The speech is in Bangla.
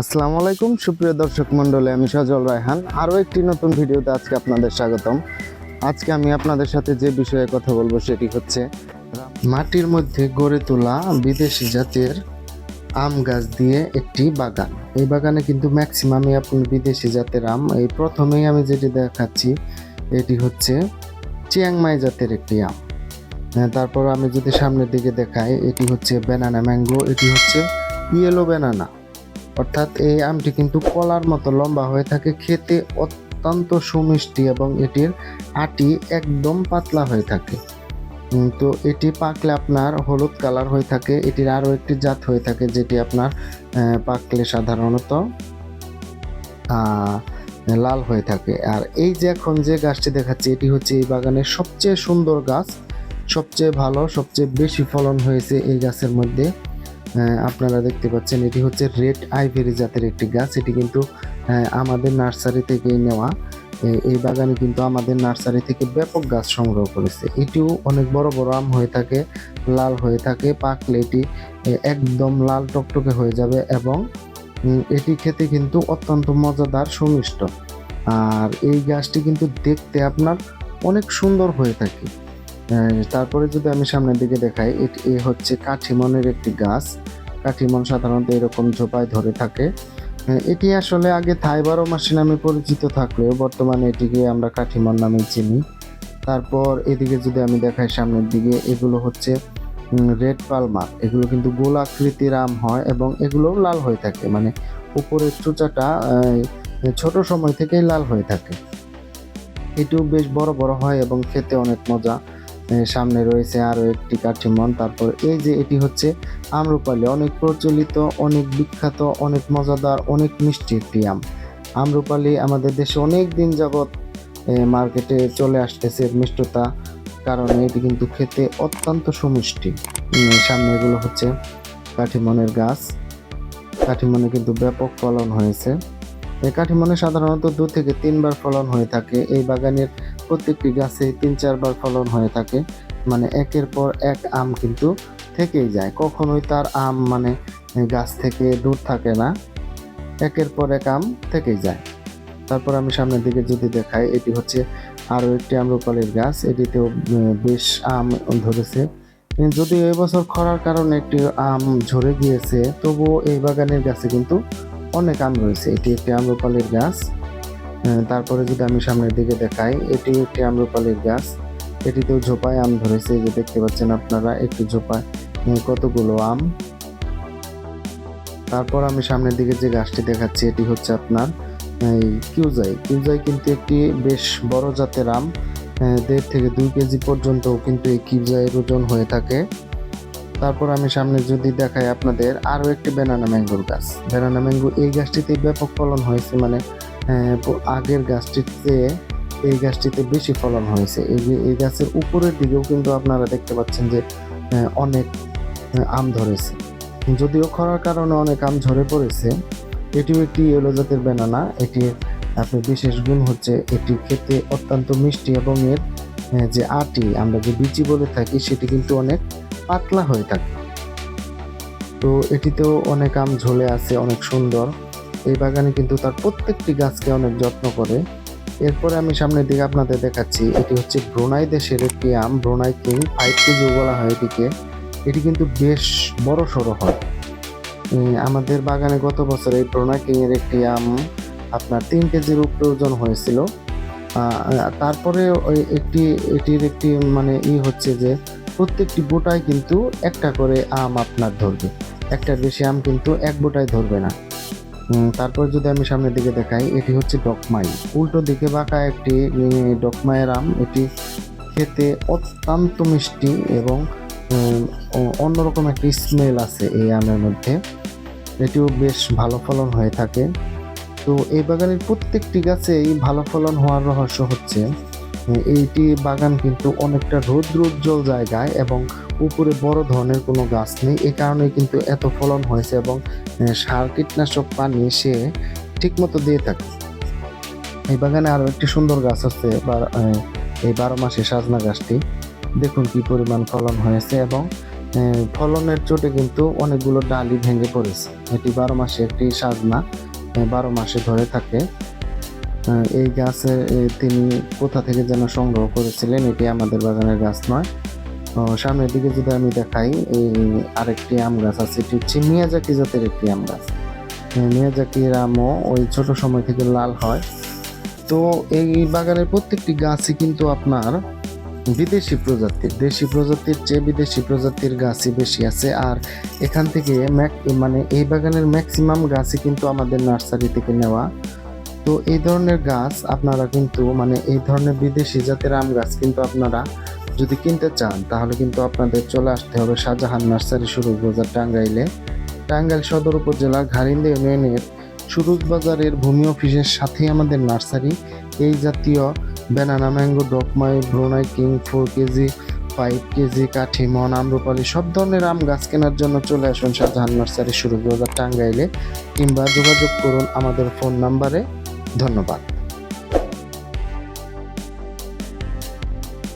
আসসালামু আলাইকুম সুপ্রিয় দর্শক মণ্ডলী আমি সজল রায়হান। আরও একটি নতুন ভিডিওতে আজকে আপনাদের স্বাগতম। আজকে আমি আপনাদের সাথে যে বিষয়ে কথা বলব সেটি হচ্ছে মাটির মধ্যে গড়ে তোলা বিদেশি জাতের আম গাছ দিয়ে একটি বাগান। এই বাগানে কিন্তু ম্যাক্সিমামই আপনি বিদেশি জাতের আম। এই প্রথমেই আমি যেটি দেখাচ্ছি এটি হচ্ছে চিয়াংমাই জাতের একটি আম। হ্যাঁ, তারপর আমি যদি সামনের দিকে দেখাই এটি হচ্ছে ব্যানানা ম্যাঙ্গো এটি হচ্ছে ইয়েলো ব্যানানা। অর্থাৎ এই আমটি কিন্তু কলার মতো লম্বা হয়ে থাকে, খেতে অত্যন্ত সুমিষ্টি এবং এটির আটি একদম পাতলা হয়ে থাকে। তো এটি পাকলে আপনার হলুদ কালার হয়ে থাকে, এটির আরও একটি জাত হয়ে থাকে যেটি আপনার পাকলে সাধারণত লাল হয়ে থাকে। আর এই যে এখন যে গাছটি দেখাচ্ছি, এটি হচ্ছে এই বাগানের সবচেয়ে সুন্দর গাছ, সবচেয়ে ভালো, সবচেয়ে বেশি ফলন হয়েছে এই গাছের মধ্যে। আপনারা দেখতে পাচ্ছেন এটি হচ্ছে রেড আইভেরি জাতের একটি গাছ। এটি কিন্তু আহ, আমাদের নার্সারি থেকেই নেওয়া। এই বাগানে কিন্তু আমাদের নার্সারি থেকে ব্যাপক গাছ সংগ্রহ করেছে। এটিও অনেক বড় বড় আম হয়ে থাকে লাল হয়ে থাকে পাকলে এটি একদম লাল টকটকে হয়ে যাবে এবং এটি খেতে কিন্তু অত্যন্ত মজাদার সুমিষ্ট। আর এই গাছটি কিন্তু দেখতে আপনার অনেক সুন্দর হয়ে থাকে। তারপরে যদি আমি সামনের দিকে দেখাই, এ হচ্ছে কাঠিমনের একটি গাছ। কাঠিমন সাধারণত এরকম ঝোপায় ধরে থাকে। এটি আসলে আগে থাই বারো মাসি নামে পরিচিত থাকলেও বর্তমানে এটিকে আমরা কাঠিমন নামে চিনি। তারপর এদিকে যদি আমি দেখাই সামনের দিকে, এগুলো হচ্ছে রেড পালমার এগুলো কিন্তু গোল আকৃতির আম হয় এবং এগুলোও লাল হয়ে থাকে। মানে উপরের চুচাটা ছোট সময় থেকেই লাল হয়ে থাকে। এটিও বেশ বড় বড় হয় এবং খেতে অনেক মজা। সামনে রয়েছে আরও একটি কাঠিমন। তারপর এই যে এটি হচ্ছে আমরুপালি, অনেক প্রচলিত, অনেক বিখ্যাত, অনেক মজাদার, অনেক মিষ্টি একটি আম। আমরুপালি আমাদের দেশে অনেক দিন যাবৎ মার্কেটে চলে আসতেছে মিষ্টতা, কারণে এটি কিন্তু খেতে অত্যন্ত সুমিষ্টি। সামনে এগুলো হচ্ছে কাঠিমনের গাছ। কাঠিমনে কিন্তু ব্যাপক ফলন হয়েছে। কাঠিমনে সাধারণত দু থেকে তিনবার ফলন হয়ে থাকে। এই বাগানের প্রত্যেকটি গাছে তিন চারবার ফলন হয়ে থাকে। মানে একের পর এক আম কিন্তু থেকেই যায়। কখনোই তার আম মানে গাছ থেকে দূর থাকে না। একের পর এক আম থেকেই যায়। তারপর আমি সামনের দিকে যদি দেখাই, এটি হচ্ছে আরও একটি আম্রপালির গাছ। এটিতেও বেশ আম ধরেছে। যদিও এবছর খরার কারণে একটি আম ঝরে গিয়েছে, তবুও এই বাগানের গাছে কিন্তু অনেক আম রয়েছে। এটি একটি আম্রপালির গাছ। তারপরে যদি আমি সামনের দিকে দেখাই, এটি একটি আম্রপালির গাছ। এটিতেও ঝোপায় আম ধরেছে যে দেখতে পাচ্ছেন আপনারা, একটি ঝোপায় কতগুলো আম। তারপর আমি সামনের দিকে যে গাছটি দেখাচ্ছি, এটি হচ্ছে আপনার কিউজাই। কিউজাই কিন্তু একটি বেশ বড় জাতের আম। দেড় থেকে দুই কেজি পর্যন্ত কিন্তু এই কিউজাইয়ের ওজন হয়ে থাকে। তারপর আমি সামনে যদি দেখাই আপনাদের, আরও একটি বেনানা ম্যাঙ্গোর গাছ। বেনানা ম্যাঙ্গো এই গাছটিতে ব্যাপক ফলন হয়েছে মানে আগের গাছটিতে, এই গাছটিতে বেশি ফলন হয়েছে। এই এই গাছের উপরের দিকেও কিন্তু আপনারা দেখতে পাচ্ছেন যে অনেক আম ধরেছে। যদিও খরার কারণে অনেক আম ঝরে পড়েছে, এটিও একটি ইয়েলো জাতের বেনানা এটি আপনার বিশেষ গুণ হচ্ছে, এটি খেতে অত্যন্ত মিষ্টি এবং এর যে আটি, আমরা যে বিচি বলে থাকি, সেটি কিন্তু অনেক পাতলা হয়ে থাকে। তো এটিতেও অনেক আম ঝোলে আছে, অনেক সুন্দর। এই বাগানে কিন্তু তার প্রত্যেকটি গাছকে অনেক যত্ন করে। এরপরে আমি সামনের দিকে আপনাদের দেখাচ্ছি, এটি হচ্ছে ব্রোনাই দেশের একটি আম, ব্রোনাই কিং ফাইভ কেজি বলা হয় এটিকে। এটি কিন্তু বেশ বড় সড়ো হয়। আমাদের বাগানে গত বছর এই ব্রোনাই কিং এর একটি আম আপনার তিন কেজির উপরে ওজন হয়েছিল। তারপরে ওই একটি, এটির একটি মানে ই হচ্ছে যে, প্রত্যেকটি বোটায় কিন্তু একটা করে আম আপনার ধরবে। একটার বেশি আম কিন্তু এক বোটায় ধরবে না। তারপর যদি আমি সামনের দিকে দেখাই এটি হচ্ছে ডকমাই উল্টো দিকে বাঁকা একটি উম, ডকমাইয়ের আম এটি খেতে অত্যন্ত মিষ্টি এবং অন্যরকম একটি স্মেল আছে এই আমের মধ্যে। এটিও বেশ ভালো ফলন হয়ে থাকে। তো এই বাগানের প্রত্যেকটি গাছেই ভালো ফলন হওয়ার রহস্য হচ্ছে। এইটি বাগান কিন্তু অনেকটা রৌদ্র উজ্জ্বল জায়গায় এবং উপরে বড় ধরনের কোনো গাছ নেই। এই কারণে কিন্তু এত ফলন হয়েছে এবং সার, কীটনাশক, পানি সে ঠিকমতো দিয়ে থাকে। এই বাগানে আরও একটি সুন্দর গাছ আছে এই বারো মাসে সাজনা গাছটি। দেখুন কি পরিমাণ ফলন হয়েছে এবং ফলনের চোটে কিন্তু অনেকগুলো ডালি ভেঙে পড়েছে। এটি বারো মাসে একটি সাজনা বারো মাসে ধরে থাকে। এই গাছে এ, তিনি কোথা থেকে যেন সংগ্রহ করেছিলেন এটি আমাদের বাগানের গাছ নয়। ও, সামনের দিকে যদি আমি দেখাই এই আরেকটি আম গাছ আছে এটি হচ্ছে মিয়াজাকি জাতের একটি আম গাছ। মিয়াজাকির আমও ওই ছোট সময় থেকে লাল হয়। তো এই বাগানের প্রত্যেকটি গাছই কিন্তু আপনার বিদেশি প্রজাতির দেশি প্রজাতির চেয়ে বিদেশি প্রজাতির গাছই বেশি আছে। আর এখান থেকে মানে এই বাগানের ম্যাক্সিমাম গাছই কিন্তু আমাদের নার্সারি থেকে নেওয়া তো এই ধরনের গাছ আপনারা কিন্তু মানে এই ধরনের বিদেশি জাতের আম গাছ কিন্তু আপনারা যদি কিনতে চান, তাহলে কিন্তু আপনাদের চলে আসতে হবে শাহজাহান নার্সারি সুরুজ বাজার টাঙ্গাইলে। টাঙ্গাইল সদর উপজেলা ঘারিন্দে ইউনিয়নের সুরুজ বাজারের ভূমি অফিসের সাথেই আমাদের নার্সারি। এই জাতীয় banana, mango ডকমাই Brunei, king, four KG, five KG, কাঠি, মন, আম্রপালি, সব ধরনের আম গাছ কেনার জন্য চলে আসুন শাহজাহান নার্সারি সুরুজ বাজার টাঙ্গাইলে, কিংবা যোগাযোগ করুন আমাদের ফোন নাম্বারে। ধন্যবাদ।